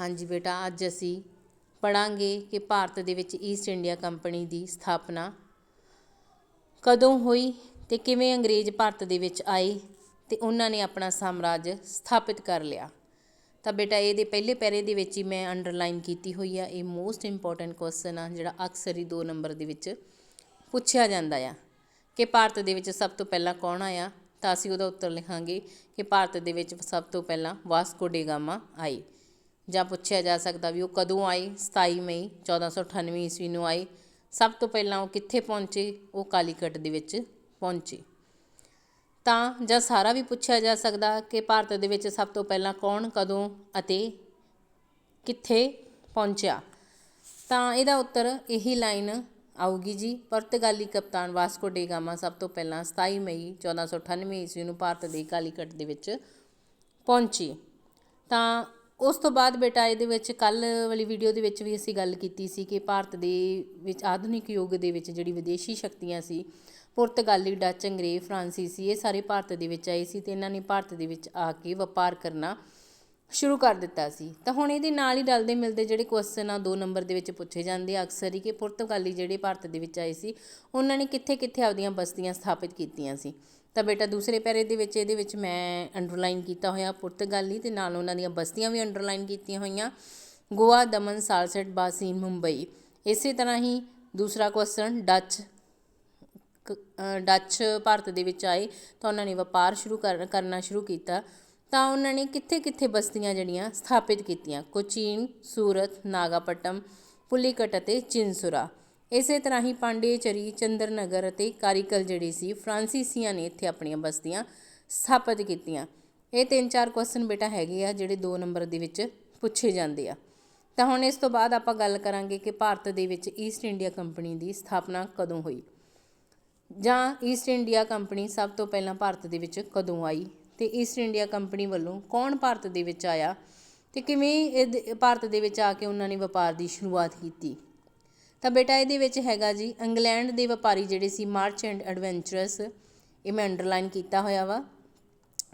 ਹਾਂਜੀ ਬੇਟਾ, ਅੱਜ ਅਸੀਂ ਪੜਾਂਗੇ ਕਿ ਭਾਰਤ ਦੇ ਵਿੱਚ ਈਸਟ ਇੰਡੀਆ ਕੰਪਨੀ ਦੀ ਸਥਾਪਨਾ ਕਦੋਂ ਹੋਈ ਤੇ ਕਿਵੇਂ ਅੰਗਰੇਜ਼ ਭਾਰਤ ਦੇ ਵਿੱਚ ਆਏ ਤੇ ਉਹਨਾਂ ਨੇ ਆਪਣਾ ਸਾਮਰਾਜ ਸਥਾਪਿਤ ਕਰ ਲਿਆ। ਤਾਂ ਬੇਟਾ, ਇਹਦੇ ਪਹਿਲੇ ਪੈਰੇ ਦੇ ਵਿੱਚ ਹੀ ਮੈਂ ਅੰਡਰਲਾਈਨ ਕੀਤੀ ਹੋਈ ਆ, ਇਹ ਮੋਸਟ ਇੰਪੋਰਟੈਂਟ ਕੁਐਸਚਨ ਆ, ਜਿਹੜਾ ਅਕਸਰ ਹੀ 2 ਨੰਬਰ ਦੇ ਵਿੱਚ ਪੁੱਛਿਆ ਜਾਂਦਾ ਆ ਕਿ ਭਾਰਤ ਦੇ ਵਿੱਚ ਸਭ ਤੋਂ ਪਹਿਲਾਂ ਕੌਣ ਆਇਆ? ਤਾਂ ਅਸੀਂ ਉਹਦਾ ਉੱਤਰ ਲਿਖਾਂਗੇ ਕਿ ਭਾਰਤ ਦੇ ਵਿੱਚ ਸਭ ਤੋਂ ਪਹਿਲਾਂ ਵਾਸਕੋ ਡੇ ਗਾਮਾ ਆਏ। ਜਾਂ ਪੁੱਛਿਆ ਜਾ ਸਕਦਾ ਵੀ ਉਹ ਕਦੋਂ ਆਏ 27 ਮਈ 1498 ਈਸਵੀ ਨੂੰ ਆਏ ਸਭ ਤੋਂ ਪਹਿਲਾਂ ਉਹ ਕਿੱਥੇ ਪਹੁੰਚੇ? ਉਹ ਕਾਲੀਕਟ ਦੇ ਵਿੱਚ ਪਹੁੰਚੇ। ਤਾਂ ਜਾਂ ਸਾਰਾ ਵੀ ਪੁੱਛਿਆ ਜਾ ਸਕਦਾ ਕਿ ਭਾਰਤ ਦੇ ਵਿੱਚ ਸਭ ਤੋਂ ਪਹਿਲਾਂ ਕੌਣ, ਕਦੋਂ ਅਤੇ ਕਿੱਥੇ ਪਹੁੰਚਿਆ? ਤਾਂ ਇਹਦਾ ਉੱਤਰ ਇਹੀ ਲਾਈਨ ਆਊਗੀ ਜੀ। ਪੁਰਤਗਾਲੀ ਕਪਤਾਨ ਵਾਸਕੋ ਡੇ ਗਾਮਾ ਸਭ ਤੋਂ ਪਹਿਲਾਂ 27 ਮਈ 1498 ਈਸਵੀ ਨੂੰ ਭਾਰਤ ਦੇ ਕਾਲੀਕਟ ਦੇ ਵਿੱਚ ਪਹੁੰਚੀ। ਤਾਂ ਉਸ ਤੋਂ ਬਾਅਦ ਬੇਟਾ, ਇਹਦੇ ਵਿੱਚ ਕੱਲ ਵਾਲੀ ਵੀਡੀਓ ਦੇ ਵਿੱਚ ਵੀ ਅਸੀਂ ਗੱਲ ਕੀਤੀ ਸੀ ਕਿ ਭਾਰਤ ਦੇ ਵਿੱਚ ਆਧੁਨਿਕ ਯੁੱਗ ਦੇ ਵਿੱਚ ਜਿਹੜੀ ਵਿਦੇਸ਼ੀ ਸ਼ਕਤੀਆਂ ਸੀ, ਪੁਰਤਗਾਲੀ, ਡੱਚ, ਅੰਗਰੇਜ਼, ਫਰਾਂਸੀਸੀ, ਇਹ ਸਾਰੇ ਭਾਰਤ ਦੇ ਵਿੱਚ ਆਏ ਸੀ ਤੇ ਇਹਨਾਂ ਨੇ ਭਾਰਤ ਦੇ ਵਿੱਚ ਆ ਕੇ ਵਪਾਰ ਕਰਨਾ ਸ਼ੁਰੂ ਕਰ ਦਿੱਤਾ ਸੀ। ਤਾਂ ਹੁਣ ਇਹਦੇ ਨਾਲ ਹੀ ਰਲਦੇ ਮਿਲਦੇ ਜਿਹੜੇ ਕੁਐਸਚਨ ਆ 2 ਨੰਬਰ ਦੇ ਵਿੱਚ ਪੁੱਛੇ ਜਾਂਦੇ ਆ ਅਕਸਰ ਹੀ ਕਿ ਪੁਰਤਗਾਲੀ ਜਿਹੜੇ ਭਾਰਤ ਦੇ ਵਿੱਚ ਆਏ ਸੀ, ਉਹਨਾਂ ਨੇ ਕਿੱਥੇ ਕਿੱਥੇ ਆਪਦੀਆਂ ਬਸਤੀਆਂ ਸਥਾਪਿਤ ਕੀਤੀਆਂ ਸੀ। ਤਾਂ ਬੇਟਾ ਦੂਸਰੇ ਪੈਰੇ ਦੇ ਵਿੱਚ, ਇਹਦੇ ਵਿੱਚ ਮੈਂ ਅੰਡਰਲਾਈਨ ਕੀਤਾ ਹੋਇਆ ਪੁਰਤਗਾਲੀ ਤੇ ਨਾਲ ਉਹਨਾਂ ਦੀਆਂ ਬਸਤੀਆਂ ਵੀ ਅੰਡਰਲਾਈਨ ਕੀਤੀਆਂ ਹੋਈਆਂ। ਗੋਆ, ਦਮਨ, ਸਾਲਸੈਟ, ਬਾਸੀਨ, ਮੁੰਬਈ। ਇਸੇ ਤਰ੍ਹਾਂ ਹੀ ਦੂਸਰਾ ਕੁਐਸਚਨ ਡੱਚ। ਕ- ਡੱਚ ਭਾਰਤ ਦੇ ਵਿੱਚ ਆਏ ਤਾਂ ਉਹਨਾਂ ਨੇ ਵਪਾਰ ਸ਼ੁਰੂ ਕਰ, ਕਰਨਾ ਸ਼ੁਰੂ ਕੀਤਾ। ਤਾਂ ਉਹਨਾਂ ਨੇ ਕਿੱਥੇ ਕਿੱਥੇ ਬਸਤੀਆਂ ਜਿਹੜੀਆਂ ਸਥਾਪਿਤ ਕੀਤੀਆਂ? ਕੋਚੀਨ, ਸੂਰਤ, ਨਾਗਾਪਟਮ, ਪੁਲੀਕਟ ਅਤੇ ਚਿੰਸੁਰਾ ਇਸੇ ਤਰ੍ਹਾਂ ਹੀ ਪਾਂਡੇਚਰੀ, ਚੰਦਰਨਗਰ ਅਤੇ ਕਾਰੀਕਲ ਜਿਹੜੇ ਸੀ, ਫਰਾਂਸੀਸੀਆਂ ਨੇ ਇੱਥੇ ਆਪਣੀਆਂ ਬਸਤੀਆਂ ਸਥਾਪਿਤ ਕੀਤੀਆਂ। ਇਹ ਤਿੰਨ ਚਾਰ ਕੁਐਸਚਨ ਬੇਟਾ ਹੈਗੇ ਆ, ਜਿਹੜੇ 2 ਨੰਬਰ ਦੇ ਵਿੱਚ ਪੁੱਛੇ ਜਾਂਦੇ ਆ। ਤਾਂ ਹੁਣ ਇਸ ਤੋਂ ਬਾਅਦ ਆਪਾਂ ਗੱਲ ਕਰਾਂਗੇ ਕਿ ਭਾਰਤ ਦੇ ਵਿੱਚ ਈਸਟ ਇੰਡੀਆ ਕੰਪਨੀ ਦੀ ਸਥਾਪਨਾ ਕਦੋਂ ਹੋਈ। ਜਾਂ ਈਸਟ ਇੰਡੀਆ ਕੰਪਨੀ ਸਭ ਤੋਂ ਪਹਿਲਾਂ ਭਾਰਤ ਦੇ ਵਿੱਚ ਕਦੋਂ ਆਈ? ਤੇ ਈਸਟ ਇੰਡੀਆ ਕੰਪਨੀ ਵੱਲੋਂ ਕੌਣ ਭਾਰਤ ਦੇ ਵਿੱਚ ਆਇਆ? ਤੇ ਕਿਵੇਂ ਇਹ ਭਾਰਤ ਦੇ ਵਿੱਚ ਆ ਕੇ ਉਹਨਾਂ ਨੇ ਵਪਾਰ ਦੀ ਸ਼ੁਰੂਆਤ ਕੀਤੀ? ਤਾਂ ਬੇਟਾ ਇਹਦੇ ਵਿੱਚ ਹੈਗਾ ਜੀ, ਇੰਗਲੈਂਡ ਦੇ ਵਪਾਰੀ ਜਿਹੜੇ ਸੀ ਮਾਰਚੈਂਟ ਐਡਵੈਂਚਰਸ ਇਹ ਮੈਂ ਅੰਡਰਲਾਈਨ ਕੀਤਾ ਹੋਇਆ ਵਾ।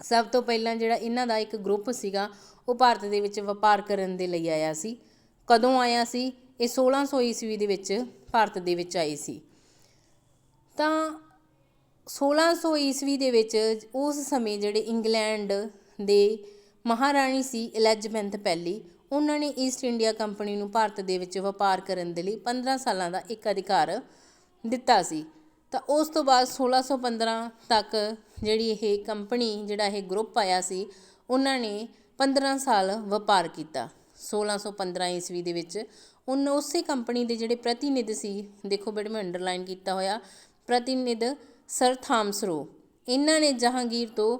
ਸਭ ਤੋਂ ਪਹਿਲਾਂ ਜਿਹੜਾ ਇਹਨਾਂ ਦਾ ਇੱਕ ਗਰੁੱਪ ਸੀਗਾ, ਉਹ ਭਾਰਤ ਦੇ ਵਿੱਚ ਵਪਾਰ ਕਰਨ ਦੇ ਲਈ ਆਇਆ ਸੀ। ਕਦੋਂ ਆਇਆ ਸੀ? ਇਹ 1600 ਈਸਵੀ ਦੇ ਵਿੱਚ ਭਾਰਤ ਦੇ ਵਿੱਚ ਆਏ ਸੀ। ਤਾਂ 1600 ਈਸਵੀ ਦੇ ਵਿੱਚ ਉਸ ਸਮੇਂ ਜਿਹੜੇ ਇੰਗਲੈਂਡ ਦੇ ਮਹਾਰਾਣੀ ਸੀ ਐਲਿਜ਼ਬੈਥ ਪਹਿਲੀ ਉਹਨਾਂ ਨੇ ਈਸਟ ਇੰਡੀਆ ਕੰਪਨੀ ਨੂੰ ਭਾਰਤ ਦੇ ਵਿੱਚ ਵਪਾਰ ਕਰਨ ਦੇ ਲਈ 15 ਸਾਲਾਂ ਦਾ ਇੱਕ ਅਧਿਕਾਰ ਦਿੱਤਾ ਸੀ। ਤਾਂ ਉਸ ਤੋਂ ਬਾਅਦ 1615 ਤੱਕ ਜਿਹੜੀ ਇਹ ਕੰਪਨੀ ਜਿਹੜਾ ਇਹ ਗਰੁੱਪ ਆਇਆ ਸੀ, ਉਹਨਾਂ ਨੇ 15 ਸਾਲ ਵਪਾਰ ਕੀਤਾ। 1615 ਈਸਵੀ ਦੇ ਵਿੱਚ ਉਨ ਉਸੇ ਕੰਪਨੀ ਦੇ ਜਿਹੜੇ ਪ੍ਰਤੀਨਿਧ ਸੀ, ਦੇਖੋ ਬੇਟੇ ਮੈਂ ਅੰਡਰਲਾਈਨ ਕੀਤਾ ਹੋਇਆ, ਪ੍ਰਤੀਨਿਧ ਸਰ ਥਾਮਸਰੋ ਇਹਨਾਂ ਨੇ ਜਹਾਂਗੀਰ ਤੋਂ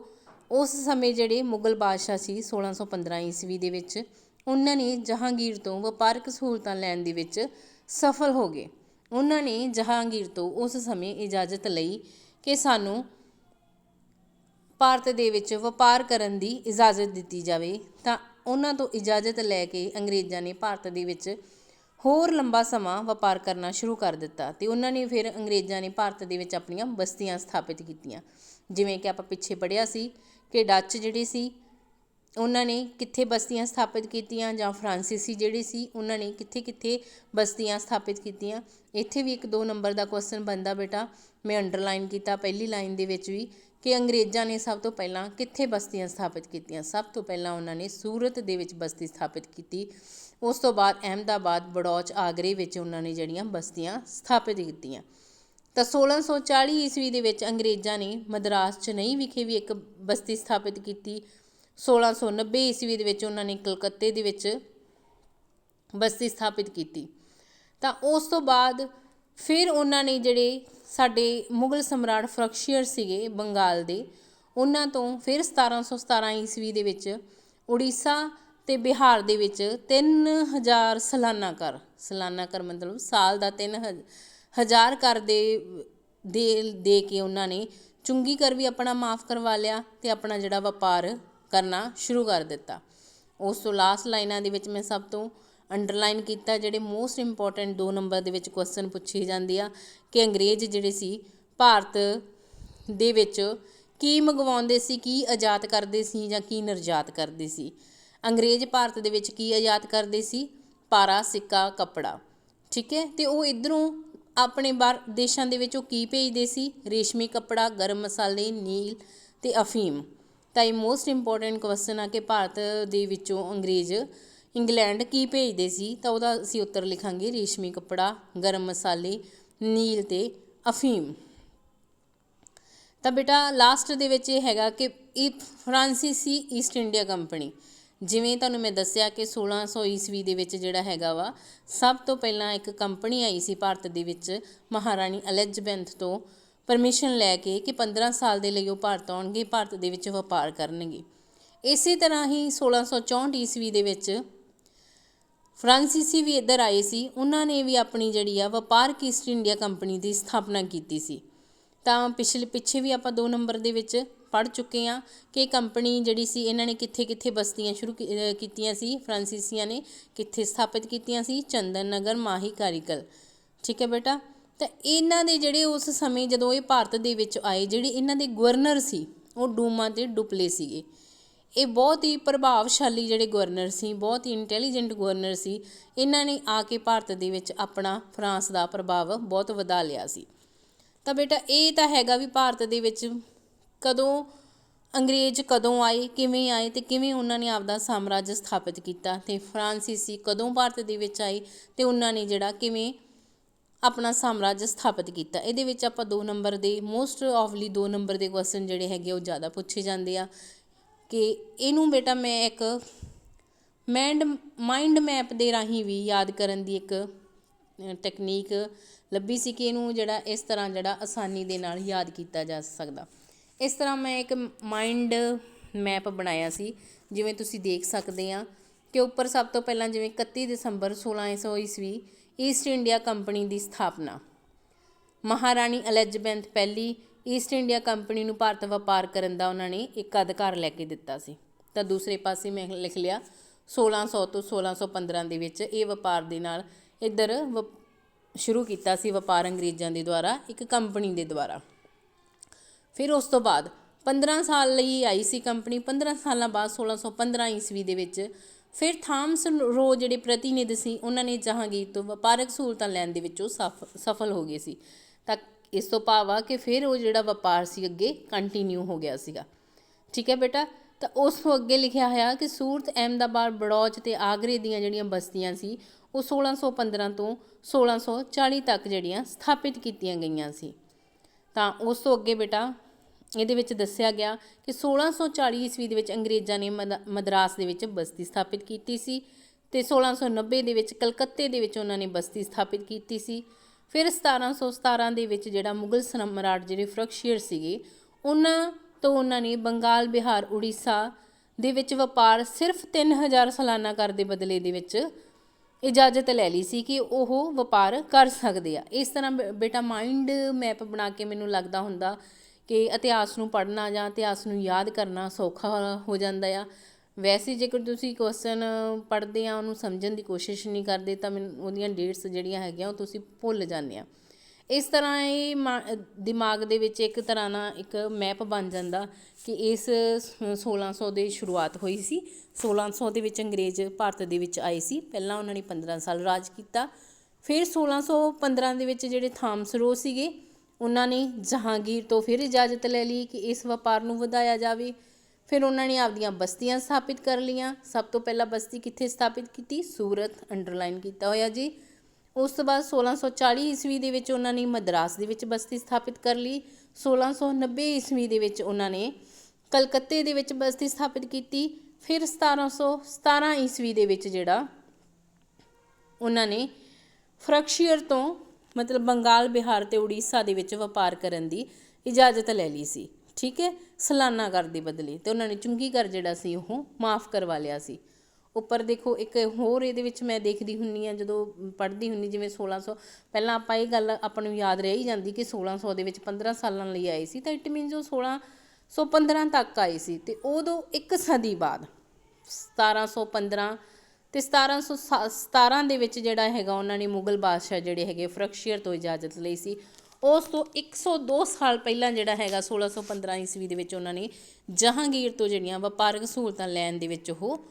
ਉਸ ਸਮੇਂ ਜਿਹੜੇ ਮੁਗਲ ਬਾਦਸ਼ਾਹ ਸੀ 1615 ਈਸਵੀ ਦੇ ਵਿੱਚ ਉਹਨਾਂ ਨੇ ਜਹਾਂਗੀਰ ਤੋਂ ਵਪਾਰਕ ਸਹੂਲਤਾਂ ਲੈਣ ਦੇ ਵਿੱਚ ਸਫਲ ਹੋ ਗਏ। ਉਹਨਾਂ ਨੇ ਜਹਾਂਗੀਰ ਤੋਂ ਉਸ ਸਮੇਂ ਇਜਾਜ਼ਤ ਲਈ ਕਿ ਸਾਨੂੰ ਭਾਰਤ ਦੇ ਵਿੱਚ ਵਪਾਰ ਕਰਨ ਦੀ ਇਜਾਜ਼ਤ ਦਿੱਤੀ ਜਾਵੇ। ਤਾਂ ਉਹਨਾਂ ਤੋਂ ਇਜਾਜ਼ਤ ਲੈ ਕੇ ਅੰਗਰੇਜ਼ਾਂ ਨੇ ਭਾਰਤ ਦੇ ਵਿੱਚ ਹੋਰ ਲੰਬਾ ਸਮਾਂ ਵਪਾਰ ਕਰਨਾ ਸ਼ੁਰੂ ਕਰ ਦਿੱਤਾ ਤੇ ਉਹਨਾਂ ਨੇ ਫਿਰ ਅੰਗਰੇਜ਼ਾਂ ਨੇ ਭਾਰਤ ਦੇ ਵਿੱਚ ਆਪਣੀਆਂ ਬਸਤੀਆਂ ਸਥਾਪਿਤ ਕੀਤੀਆਂ। ਜਿਵੇਂ ਕਿ ਆਪਾਂ ਪਿੱਛੇ ਪੜਿਆ ਸੀ ਕਿ ਡੱਚ ਜਿਹੜੇ ਸੀ ਉਹਨਾਂ ਨੇ ਕਿੱਥੇ ਬਸਤੀਆਂ ਸਥਾਪਿਤ ਕੀਤੀਆਂ ਜਾਂ ਫਰਾਂਸੀਸੀ ਜਿਹੜੇ ਸੀ, ਉਹਨਾਂ ਨੇ ਕਿੱਥੇ ਕਿੱਥੇ ਬਸਤੀਆਂ ਸਥਾਪਿਤ ਕੀਤੀਆਂ। ਇੱਥੇ ਵੀ ਇੱਕ ਦੋ ਨੰਬਰ ਦਾ ਕੁਐਸਚਨ ਬਣਦਾ ਬੇਟਾ। ਮੈਂ ਅੰਡਰਲਾਈਨ ਕੀਤਾ ਪਹਿਲੀ ਲਾਈਨ ਦੇ ਵਿੱਚ ਵੀ ਕਿ ਅੰਗਰੇਜ਼ਾਂ ਨੇ ਸਭ ਤੋਂ ਪਹਿਲਾਂ ਕਿੱਥੇ ਬਸਤੀਆਂ ਸਥਾਪਿਤ ਕੀਤੀਆਂ? ਸਭ ਤੋਂ ਪਹਿਲਾਂ ਉਹਨਾਂ ਨੇ ਸੂਰਤ ਦੇ ਵਿੱਚ ਬਸਤੀ ਸਥਾਪਿਤ ਕੀਤੀ। ਉਸ ਤੋਂ ਬਾਅਦ ਅਹਿਮਦਾਬਾਦ, ਬੜੌਚ, ਆਗਰੇ ਵਿੱਚ ਉਹਨਾਂ ਨੇ ਜਿਹੜੀਆਂ ਬਸਤੀਆਂ ਸਥਾਪਿਤ ਕੀਤੀਆਂ। ਤਾਂ 1640 ਈਸਵੀ ਦੇ ਵਿੱਚ ਅੰਗਰੇਜ਼ਾਂ ਨੇ ਮਦਰਾਸ ਚੇਨਈ ਵਿਖੇ ਵੀ ਇੱਕ ਬਸਤੀ ਸਥਾਪਿਤ ਕੀਤੀ। 1690 ਈਸਵੀ ਦੇ ਵਿੱਚ ਉਹਨਾਂ ਨੇ ਕਲਕੱਤੇ ਦੇ ਵਿੱਚ ਬਸਤੀ ਸਥਾਪਿਤ ਕੀਤੀ। ਤਾਂ ਉਸ ਤੋਂ ਬਾਅਦ ਫਿਰ ਉਹਨਾਂ ਨੇ ਜਿਹੜੇ ਸਾਡੇ ਮੁਗਲ ਸਮਰਾਟ ਫਰਕਸ਼ੀਅਰ ਸੀਗੇ ਬੰਗਾਲ ਦੇ, ਉਹਨਾਂ ਤੋਂ ਫਿਰ 1717 ਈਸਵੀ ਦੇ ਵਿੱਚ ਉੜੀਸਾ ਤੇ ਬਿਹਾਰ ਦੇ ਵਿੱਚ 3000 ਸਾਲਾਨਾ ਕਰ ਸਾਲਾਨਾ ਕਰ ਮਤਲਬ ਸਾਲ ਦਾ 3000 ਕਰ ਦੇ ਦੇ ਦੇ ਕੇ ਉਹਨਾਂ ਨੇ ਚੁੰਗੀ ਕਰ ਵੀ ਆਪਣਾ ਮਾਫ ਕਰਵਾ ਲਿਆ ਤੇ ਆਪਣਾ ਜਿਹੜਾ ਵਪਾਰ ਕਰਨਾ ਸ਼ੁਰੂ ਕਰ ਦਿੱਤਾ। ਉਸ ਤੋਂ ਲਾਸਟ ਲਾਈਨਾਂ ਦੇ ਵਿੱਚ ਮੈਂ ਸਭ ਤੋਂ ਅੰਡਰਲਾਈਨ ਕੀਤਾ ਜਿਹੜੇ ਮੋਸਟ ਇੰਪੋਰਟੈਂਟ 2 ਨੰਬਰ ਦੇ ਵਿੱਚ ਕੁਐਸਚਨ ਪੁੱਛੇ ਜਾਂਦੀ ਆ ਕਿ ਅੰਗਰੇਜ਼ ਜਿਹੜੇ ਸੀ, ਭਾਰਤ ਦੇ ਵਿੱਚ ਕੀ ਮੰਗਵਾਉਂਦੇ ਸੀ, ਕੀ ਆਜ਼ਾਦ ਕਰਦੇ ਸੀ ਜਾਂ ਕੀ ਨਿਰਜਾਤ ਕਰਦੇ ਸੀ? ਅੰਗਰੇਜ਼ ਭਾਰਤ ਦੇ ਵਿੱਚ ਕੀ ਆਜ਼ਾਦ ਕਰਦੇ ਸੀ? ਪਾਰਾ, ਸਿੱਕਾ, ਕੱਪੜਾ। ਠੀਕ ਹੈ? ਤੇ ਉਹ ਇਧਰੋਂ ਆਪਣੇ ਬਾਹਰ ਦੇਸ਼ਾਂ ਦੇ ਵਿੱਚ ਉਹ ਕੀ ਭੇਜਦੇ ਸੀ? ਰੇਸ਼ਮੀ ਕੱਪੜਾ, ਗਰਮ ਮਸਾਲੇ, ਨੀਲ ਤੇ ਅਫੀਮ। ਤਾਂ ਇਹ ਮੋਸਟ ਇੰਪੋਰਟੈਂਟ ਕੁਐਸਚਨ ਆ ਕਿ ਭਾਰਤ ਦੇ ਵਿੱਚੋਂ ਅੰਗਰੇਜ਼ ਇੰਗਲੈਂਡ ਕੀ ਭੇਜਦੇ ਸੀ? ਤਾਂ ਉਹਦਾ ਅਸੀਂ ਉੱਤਰ ਲਿਖਾਂਗੇ, ਰੇਸ਼ਮੀ ਕੱਪੜਾ, ਗਰਮ ਮਸਾਲੇ, ਨੀਲ ਤੇ ਅਫੀਮ। ਤਾਂ ਬੇਟਾ ਲਾਸਟ ਦੇ ਵਿੱਚ ਇਹ ਹੈਗਾ ਕਿ ਇਹ ਫਰਾਂਸੀਸੀ ਈਸਟ ਇੰਡੀਆ ਕੰਪਨੀ ਜਿਵੇਂ ਤੁਹਾਨੂੰ ਮੈਂ ਦੱਸਿਆ ਕਿ 1600 ਈਸਵੀ ਦੇ ਵਿੱਚ ਜਿਹੜਾ ਹੈਗਾ ਵਾ, ਸਭ ਤੋਂ ਪਹਿਲਾਂ ਇੱਕ ਕੰਪਨੀ ਆਈ ਸੀ ਭਾਰਤ ਦੇ ਵਿੱਚ, ਮਹਾਰਾਣੀ ਅਲੈਜਬੈਂਥ ਤੋਂ। ਪਰਮਿਸ਼ਨ ਲੈ ਕੇ ਕਿ 15 ਸਾਲ ਦੇ ਲਈ ਉਹ ਭਾਰਤ ਆਉਣਗੇ, ਭਾਰਤ ਦੇ ਵਿੱਚ ਵਪਾਰ ਕਰਨਗੇ। ਇਸੇ ਤਰ੍ਹਾਂ ਹੀ 1664 ਈਸਵੀ ਦੇ ਵਿੱਚ ਫਰਾਂਸੀਸੀ ਵੀ ਇੱਧਰ ਆਏ ਸੀ। ਉਹਨਾਂ ਨੇ ਵੀ ਆਪਣੀ ਜਿਹੜੀ ਆ ਵਪਾਰਕ ਈਸਟ ਇੰਡੀਆ ਕੰਪਨੀ ਦੀ ਸਥਾਪਨਾ ਕੀਤੀ ਸੀ। ਤਾਂ ਪਿਛਲੇ, ਪਿੱਛੇ ਵੀ ਆਪਾਂ 2 ਨੰਬਰ ਦੇ ਵਿੱਚ ਪੜ ਚੁੱਕੇ ਹਾਂ ਕਿ ਕੰਪਨੀ ਜਿਹੜੀ ਸੀ, ਇਹਨਾਂ ਨੇ ਕਿੱਥੇ ਕਿੱਥੇ ਬਸਤੀਆਂ ਸ਼ੁਰੂ ਕੀ- ਕੀਤੀਆਂ ਸੀ, ਫਰਾਂਸੀਸੀਆਂ ਨੇ ਕਿੱਥੇ ਸਥਾਪਿਤ ਕੀਤੀਆਂ ਸੀ, ਚੰਦਨ ਨਗਰ ਮਾਹੀ ਕਾਰੀਕਲ ਠੀਕ ਹੈ ਬੇਟਾ? ਤਾਂ ਇਹਨਾਂ ਦੇ ਜਿਹੜੇ ਉਸ ਸਮੇਂ ਜਦੋਂ ਇਹ ਭਾਰਤ ਦੇ ਵਿੱਚ ਆਏ, ਜਿਹੜੇ ਇਹਨਾਂ ਦੇ ਗਵਰਨਰ ਸੀ, ਉਹ ਡੂਮਾ ਤੇ ਡੁਪਲੇ ਸੀਗੇ। ਇਹ ਬਹੁਤ ਹੀ ਪ੍ਰਭਾਵਸ਼ਾਲੀ ਜਿਹੜੇ ਗਵਰਨਰ ਸੀ, ਬਹੁਤ ਹੀ ਇੰਟੈਲੀਜੈਂਟ ਗਵਰਨਰ ਸੀ, ਇਹਨਾਂ ਨੇ ਆ ਕੇ ਭਾਰਤ ਦੇ ਵਿੱਚ ਆਪਣਾ ਫਰਾਂਸ ਦਾ ਪ੍ਰਭਾਵ ਬਹੁਤ ਵਧਾ ਲਿਆ ਸੀ। ਤਾਂ ਬੇਟਾ, ਇਹ ਤਾਂ ਹੈਗਾ ਵੀ ਭਾਰਤ ਦੇ ਵਿੱਚ ਕਦੋਂ ਅੰਗਰੇਜ਼ ਕਦੋਂ ਆਏ, ਕਿਵੇਂ ਆਏ ਤੇ ਕਿਵੇਂ ਉਹਨਾਂ ਨੇ ਆਪਦਾ ਸਾਮਰਾਜ ਸਥਾਪਿਤ ਕੀਤਾ ਤੇ ਫਰਾਂਸੀਸੀ ਕਦੋਂ ਭਾਰਤ ਦੇ ਵਿੱਚ ਆਏ ਤੇ ਉਹਨਾਂ ਨੇ ਜਿਹੜਾ ਕਿਵੇਂ ਆਪਣਾ ਸਾਮਰਾਜ ਸਥਾਪਿਤ ਕੀਤਾ। ਇਹਦੇ ਵਿੱਚ ਆਪਾਂ 2 ਨੰਬਰ ਦੇ ਮੋਸਟ ਆਫਲੀ 2 ਨੰਬਰ ਦੇ ਕੁਐਸਚਨ ਜਿਹੜੇ ਹੈਗੇ ਉਹ ਜ਼ਿਆਦਾ ਪੁੱਛੇ ਜਾਂਦੇ ਆ। ਕਿ ਇਹਨੂੰ ਬੇਟਾ ਮੈਂ ਇੱਕ ਮੈਂਡ ਮਾਈਂਡ ਮੈਪ ਦੇ ਰਾਹੀਂ ਵੀ ਯਾਦ ਕਰਨ ਦੀ ਇੱਕ ਟੈਕਨੀਕ ਲੱਭੀ ਸੀ ਕਿ ਇਹਨੂੰ ਜਿਹੜਾ ਇਸ ਤਰ੍ਹਾਂ ਜਿਹੜਾ ਆਸਾਨੀ ਦੇ ਨਾਲ ਯਾਦ ਕੀਤਾ ਜਾ ਸਕਦਾ। ਇਸ ਤਰ੍ਹਾਂ ਮੈਂ ਇੱਕ ਮਾਈਂਡ ਮੈਪ ਬਣਾਇਆ ਸੀ, ਜਿਵੇਂ ਤੁਸੀਂ ਦੇਖ ਸਕਦੇ ਆ ਕਿ ਉੱਪਰ ਸਭ ਤੋਂ ਪਹਿਲਾਂ ਜਿਵੇਂ 31 ਦਸੰਬਰ 1600 ਈਸਵੀ ਈਸਟ ਇੰਡੀਆ ਕੰਪਨੀ ਦੀ ਸਥਾਪਨਾ। ਮਹਾਰਾਣੀ ਐਲਿਜ਼ਬੈਥ ਪਹਿਲੀ ਈਸਟ ਇੰਡੀਆ ਕੰਪਨੀ ਨੂੰ ਭਾਰਤ ਵਪਾਰ ਕਰਨ ਦਾ ਉਹਨਾਂ ਨੇ ਇੱਕ ਅਧਿਕਾਰ ਲੈ ਕੇ ਦਿੱਤਾ ਸੀ। ਤਾਂ ਦੂਸਰੇ ਪਾਸੇ ਮੈਂ ਲਿਖ ਲਿਆ 1600 ਤੋਂ 1615 ਦੇ ਵਿੱਚ ਇਹ ਵਪਾਰ ਦੇ ਨਾਲ ਇੱਧਰ ਵ- ਸ਼ੁਰੂ ਕੀਤਾ ਸੀ ਵਪਾਰ ਅੰਗਰੇਜ਼ਾਂ ਦੇ ਦੁਆਰਾ, ਇੱਕ ਕੰਪਨੀ ਦੇ ਦੁਆਰਾ। ਫਿਰ ਉਸ ਤੋਂ ਬਾਅਦ 15 ਸਾਲ ਲਈ ਆਈ ਸੀ ਕੰਪਨੀ 15 ਸਾਲਾਂ ਬਾਅਦ 1615 ਈਸਵੀ ਦੇ ਵਿੱਚ ਫਿਰ ਥਾਮਸ ਰੋ ਜਿਹੜੇ ਪ੍ਰਤੀਨਿਧ ਸੀ, ਉਹਨਾਂ ਨੇ ਜਹਾਂਗੀਰ ਤੋਂ ਵਪਾਰਕ ਸਹੂਲਤਾਂ ਲੈਣ ਦੇ ਵਿੱਚ ਉਹ ਸਫ- ਸਫਲ ਹੋ ਗਏ ਸੀ। ਤਾਂ ਇਸ ਤੋਂ ਭਾਵ ਆ ਕਿ ਫਿਰ ਉਹ ਜਿਹੜਾ ਵਪਾਰ ਸੀ, ਅੱਗੇ ਕੰਟੀਨਿਊ ਹੋ ਗਿਆ ਸੀਗਾ। ਠੀਕ ਹੈ ਬੇਟਾ? ਤਾਂ ਉਸ ਤੋਂ ਅੱਗੇ ਲਿਖਿਆ ਹੋਇਆ ਕਿ ਸੂਰਤ, ਅਹਿਮਦਾਬਾਦ ਬੜੌਚ ਤੇ ਆਗਰੇ ਦੀਆਂ ਜਿਹੜੀਆਂ ਬਸਤੀਆਂ ਸੀ, ਉਹ 1615 ਤੋਂ 1640 ਤੱਕ ਜਿਹੜੀਆਂ ਸਥਾਪਿਤ ਕੀਤੀਆਂ ਗਈਆਂ ਸੀ। ਤਾਂ ਉਸ ਤੋਂ ਅੱਗੇ ਬੇਟਾ ਇਹਦੇ ਵਿੱਚ ਦੱਸਿਆ ਗਿਆ ਕਿ 1640 ਈਸਵੀ ਦੇ ਵਿੱਚ ਅੰਗਰੇਜ਼ਾਂ ਨੇ ਮਦ- ਮਦਰਾਸ ਦੇ ਵਿੱਚ ਬਸਤੀ ਸਥਾਪਿਤ ਕੀਤੀ ਸੀ ਤੇ 1690 ਦੇ ਵਿੱਚ ਕਲਕੱਤੇ ਦੇ ਵਿੱਚ ਉਹਨਾਂ ਨੇ ਬਸਤੀ ਸਥਾਪਿਤ ਕੀਤੀ ਸੀ। ਫਿਰ 1717 ਦੇ ਵਿੱਚ ਜਿਹੜਾ ਮੁਗਲ ਸਮਰਾਟ ਜਿਹੜੇ ਫਰਕਸ਼ੀਅਰ ਸੀਗੇ, ਉਹਨਾਂ ਤੋਂ ਉਹਨਾਂ ਨੇ ਬੰਗਾਲ, ਬਿਹਾਰ, ਉੜੀਸਾ ਦੇ ਵਿੱਚ ਵਪਾਰ ਸਿਰਫ 3000 ਸਾਲਾਨਾ ਕਰ ਦੇ ਬਦਲੇ ਦੇ ਵਿੱਚ ਇਜਾਜ਼ਤ ਲੈ ਲਈ ਸੀ ਕਿ ਉਹ ਵਪਾਰ ਕਰ ਸਕਦੇ ਆ। ਇਸ ਤਰ੍ਹਾਂ ਬੇ- ਬੇਟਾ ਮਾਈਂਡ ਮੈਪ ਬਣਾ ਕੇ ਮੈਨੂੰ ਲੱਗਦਾ ਹੁੰਦਾ ਕਿ ਇਤਿਹਾਸ ਨੂੰ ਪੜ੍ਹਨਾ ਜਾਂ ਇਤਿਹਾਸ ਨੂੰ ਯਾਦ ਕਰਨਾ ਸੌਖਾ ਹੋ ਜਾਂਦਾ ਆ। ਵੈਸੇ ਜੇਕਰ ਤੁਸੀਂ ਕੁਐਸਚਨ ਪੜ੍ਹਦੇ ਆ, ਉਹਨੂੰ ਸਮਝਣ ਦੀ ਕੋਸ਼ਿਸ਼ ਨਹੀਂ ਕਰਦੇ, ਤਾਂ ਮੈਨੂੰ ਉਹਦੀਆਂ ਡੇਟਸ ਜਿਹੜੀਆਂ ਹੈਗੀਆਂ, ਉਹ ਤੁਸੀਂ ਭੁੱਲ ਜਾਂਦੇ ਆ। ਇਸ ਤਰ੍ਹਾਂ ਇਹ ਮਾ- ਦਿਮਾਗ ਦੇ ਵਿੱਚ ਇੱਕ ਤਰ੍ਹਾਂ ਨਾਲ ਇੱਕ ਮੈਪ ਬਣ ਜਾਂਦਾ ਕਿ ਇਸ 1600 ਦੇ ਸ਼ੁਰੂਆਤ ਹੋਈ ਸੀ। 1600 ਦੇ ਵਿੱਚ ਅੰਗਰੇਜ਼ ਭਾਰਤ ਦੇ ਵਿੱਚ ਆਏ ਸੀ। ਪਹਿਲਾਂ ਉਹਨਾਂ ਨੇ 15 ਸਾਲ ਰਾਜ ਕੀਤਾ। ਫਿਰ 1615 ਦੇ ਵਿੱਚ ਜਿਹੜੇ ਥਾਮਸ ਰੋ ਸੀਗੇ ਉਹਨਾਂ ਨੇ ਜਹਾਂਗੀਰ ਤੋਂ ਫਿਰ ਇਜਾਜ਼ਤ ਲੈ ਲਈ ਕਿ ਇਸ ਵਪਾਰ ਨੂੰ ਵਧਾਇਆ ਜਾਵੇ। ਫਿਰ ਉਹਨਾਂ ਨੇ ਆਪਦੀਆਂ ਬਸਤੀਆਂ ਸਥਾਪਿਤ ਕਰ ਲਈਆਂ। ਸਭ ਤੋਂ ਪਹਿਲਾਂ ਬਸਤੀ ਕਿੱਥੇ ਸਥਾਪਿਤ ਕੀਤੀ? ਸੂਰਤ ਅੰਡਰਲਾਈਨ ਕੀਤਾ ਹੋਇਆ ਜੀ। ਉਸ ਤੋਂ ਬਾਅਦ 1640 ਈਸਵੀ ਦੇ ਵਿੱਚ ਉਹਨਾਂ ਨੇ ਮਦਰਾਸ ਦੇ ਵਿੱਚ ਬਸਤੀ ਸਥਾਪਿਤ ਕਰ ਲਈ। 1690 ਈਸਵੀ ਦੇ ਵਿੱਚ ਉਹਨਾਂ ਨੇ ਕਲਕੱਤੇ ਦੇ ਵਿੱਚ ਬਸਤੀ ਸਥਾਪਿਤ ਕੀਤੀ। ਫਿਰ 1717 ਈਸਵੀ ਦੇ ਵਿੱਚ ਜਿਹੜਾ ਉਹਨਾਂ ਨੇ ਫਰਕਸ਼ੀਅਰ ਤੋਂ ਮਤਲਬ ਬੰਗਾਲ, ਬਿਹਾਰ ਤੇ ਉੜੀਸਾ ਦੇ ਵਿੱਚ ਵਪਾਰ ਕਰਨ ਦੀ ਇਜਾਜ਼ਤ ਲੈ ਲਈ ਸੀ, ਠੀਕ ਹੈ? ਸਾਲਾਨਾ ਕਰ ਦੀ ਬਦਲੀ ਤੇ ਉਹਨਾਂ ਨੇ ਚੁੰਗੀ ਕਰ ਜਿਹੜਾ ਸੀ ਉਹ ਮਾਫ ਕਰਵਾ ਲਿਆ ਸੀ। ਉੱਪਰ ਦੇਖੋ, ਇੱਕ ਹੋਰ ਇਹਦੇ ਵਿੱਚ ਮੈਂ ਦੇਖਦੀ ਹੁੰਨੀ ਆ, ਜਦੋਂ ਪੜ੍ਹਦੀ ਹੁੰਨੀ, ਜਿਵੇਂ 1600 ਪਹਿਲਾਂ ਆਪਾਂ ਇਹ ਗੱਲ ਆਪਾਂ ਨੂੰ ਯਾਦ ਰਹਿ ਹੀ ਜਾਂਦੀ ਕਿ 1600 ਦੇ ਵਿੱਚ 15 ਸਾਲਾਂ ਲਈ ਆਏ ਸੀ, ਤਾਂ ਇਟ ਮੀਨਸ ਉਹ 1615 ਤੱਕ ਆਏ ਸੀ ਤੇ ਉਦੋਂ ਇੱਕ ਸਦੀ ਬਾਅਦ 1715 ਤੇ 1717 ਦੇ ਵਿੱਚ ਜਿਹੜਾ ਹੈਗਾ ਉਹਨਾਂ ਨੇ ਮੁਗਲ ਬਾਦਸ਼ਾਹ ਜਿਹੜੇ ਹੈਗੇ ਫਰਕਸ਼ੀਅਰ ਤੋਂ ਇਜਾਜ਼ਤ ਲਈ ਸੀ। ਉਸ ਤੋਂ 102 ਸਾਲ ਪਹਿਲਾਂ ਜਿਹੜਾ ਹੈਗਾ 1615 ਈਸਵੀ ਦੇ ਵਿੱਚ ਉਹਨਾਂ ਨੇ ਜਹਾਂਗੀਰ ਤੋਂ ਜਿਹੜੀਆਂ ਵਪਾਰਕ ਸਹੂਲਤਾਂ ਲੈਣ ਦੇ ਵਿੱਚ ਉਹ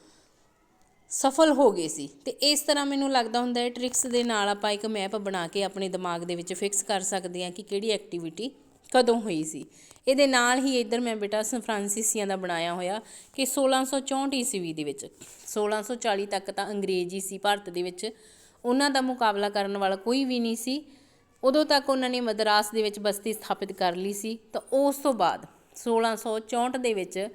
ਸਫਲ ਹੋ ਗਏ ਸੀ। ਤੇ ਇਸ ਤਰ੍ਹਾਂ ਮੈਨੂੰ ਲੱਗਦਾ ਹੁੰਦਾ ਹੈ ਟ੍ਰਿਕਸ ਦੇ ਨਾਲ ਆਪਾਂ ਇੱਕ ਮੈਪ ਬਣਾ ਕੇ ਆਪਣੇ ਦਿਮਾਗ ਦੇ ਵਿੱਚ ਫਿਕਸ ਕਰ ਸਕਦੇ ਹਾਂ ਕਿ ਕਿਹੜੀ ਐਕਟੀਵਿਟੀ ਕਦੋਂ ਹੋਈ ਸੀ? ਇਹਦੇ ਨਾਲ ਹੀ ਇੱਧਰ ਮੈਂ ਬੇਟਾ ਸਨ ਫਰਾਂਸੀਸੀਆਂ ਦਾ ਬਣਾਇਆ ਹੋਇਆ ਕਿ 1664 ਈਸਵੀ ਦੇ ਵਿੱਚ 1640 ਤੱਕ ਤਾਂ ਅੰਗਰੇਜ਼ ਹੀ ਸੀ ਭਾਰਤ ਦੇ ਵਿੱਚ, ਉਹਨਾਂ ਦਾ ਮੁਕਾਬਲਾ ਕਰਨ ਵਾਲਾ ਕੋਈ ਵੀ ਨਹੀਂ ਸੀ। ਉਦੋਂ ਤੱਕ ਉਹਨਾਂ ਨੇ ਮਦਰਾਸ ਦੇ ਵਿੱਚ ਬਸਤੀ ਸਥਾਪਿਤ ਕਰ ਲਈ ਸੀ ਤਾਂ ਉਸ ਤੋਂ ਬਾਅਦ 1664 ਦੇ ਵਿੱਚ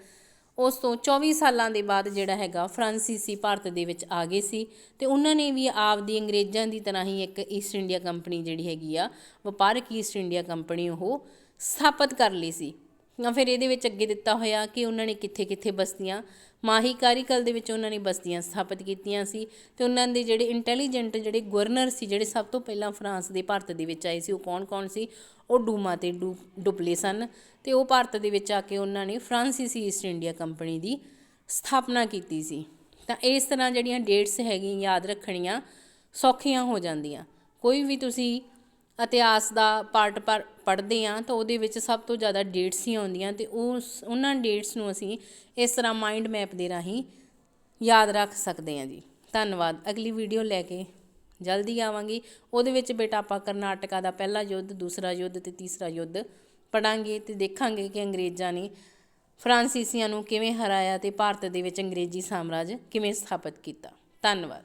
ਉਸ ਤੋਂ 24 ਸਾਲਾਂ ਦੇ ਬਾਅਦ ਜਿਹੜਾ ਹੈਗਾ ਫਰਾਂਸੀਸੀ ਭਾਰਤ ਦੇ ਵਿੱਚ ਆ ਗਏ ਸੀ ਤੇ ਉਹਨਾਂ ਨੇ ਵੀ ਆਪਦੀ ਅੰਗਰੇਜ਼ਾਂ ਦੀ ਤਰ੍ਹਾਂ ਹੀ ਇੱਕ ਈਸਟ ਇੰਡੀਆ ਕੰਪਨੀ ਜਿਹੜੀ ਹੈਗੀ ਆ, ਵਪਾਰਕ ਈਸਟ ਇੰਡੀਆ ਕੰਪਨੀ ਉਹ ਸਥਾਪਿਤ ਕਰ ਲਈ ਸੀ। ਜਾਂ ਫਿਰ ਇਹਦੇ ਵਿੱਚ ਅੱਗੇ ਦਿੱਤਾ ਹੋਇਆ ਕਿ ਉਹਨਾਂ ਨੇ ਕਿੱਥੇ ਕਿੱਥੇ ਬਸਤੀਆਂ ਮਾਹੀ ਕਾਰੀਕਲ ਦੇ ਵਿੱਚ ਉਹਨਾਂ ਨੇ ਬਸਤੀਆਂ ਸਥਾਪਿਤ ਕੀਤੀਆਂ ਸੀ ਤੇ ਉਹਨਾਂ ਦੇ ਜਿਹੜੇ ਇੰਟੈਲੀਜੈਂਟ ਜਿਹੜੇ ਗਵਰਨਰ ਸੀ, ਜਿਹੜੇ ਸਭ ਤੋਂ ਪਹਿਲਾਂ ਫਰਾਂਸ ਦੇ ਭਾਰਤ ਦੇ ਵਿੱਚ ਆਏ ਸੀ, ਉਹ ਕੌਣ-ਕੌਣ ਸੀ? ਉਹ ਡੂਮਾ ਤੇ ਡੂ ਡੁਪਲੇ ਸਨ ਤੇ ਉਹ ਭਾਰਤ ਦੇ ਵਿੱਚ ਆ ਕੇ ਉਹਨਾਂ ਨੇ ਫਰਾਂਸੀਸੀ ਈਸਟ ਇੰਡੀਆ ਕੰਪਨੀ ਦੀ ਸਥਾਪਨਾ ਕੀਤੀ ਸੀ। ਤਾਂ ਇਸ ਤਰ੍ਹਾਂ ਜਿਹੜੀਆਂ ਡੇਟਸ ਹੈਗੀਆਂ, ਯਾਦ ਰੱਖਣੀਆਂ ਸੌਖੀਆਂ ਹੋ ਜਾਂਦੀਆਂ। ਕੋਈ ਵੀ ਤੁਸੀਂ ਇਤਿਹਾਸ ਦਾ ਪਾਰਟ ਪਰ ਪੜ੍ਹਦੇ ਹਾਂ ਤਾਂ ਉਹਦੇ ਵਿੱਚ ਸਭ ਤੋਂ ਜ਼ਿਆਦਾ ਡੇਟਸ ਹੀ ਆਉਂਦੀਆਂ ਅਤੇ ਉਸ ਉਹਨਾਂ ਡੇਟਸ ਨੂੰ ਅਸੀਂ ਇਸ ਤਰ੍ਹਾਂ ਮਾਈਂਡ ਮੈਪ ਦੇ ਰਾਹੀਂ ਯਾਦ ਰੱਖ ਸਕਦੇ ਹਾਂ ਜੀ। ਧੰਨਵਾਦ। ਅਗਲੀ ਵੀਡੀਓ ਲੈ ਕੇ ਜਲਦੀ ਆਵਾਂਗੇ। ਉਹਦੇ ਵਿੱਚ ਬੇਟਾ ਆਪਾਂ ਕਰਨਾਟਕਾ ਦਾ ਪਹਿਲਾ ਯੁੱਧ, ਦੂਸਰਾ ਯੁੱਧ ਤੇ ਤੀਸਰਾ ਯੁੱਧ ਪੜਾਂਗੇ ਤੇ ਦੇਖਾਂਗੇ ਕਿ ਅੰਗਰੇਜ਼ਾਂ ਨੇ ਫਰਾਂਸੀਸੀਆਂ ਨੂੰ ਕਿਵੇਂ ਹਰਾਇਆ ਤੇ ਭਾਰਤ ਦੇ ਵਿੱਚ ਅੰਗਰੇਜ਼ੀ ਸਾਮਰਾਜ ਕਿਵੇਂ ਸਥਾਪਿਤ ਕੀਤਾ। ਧੰਨਵਾਦ।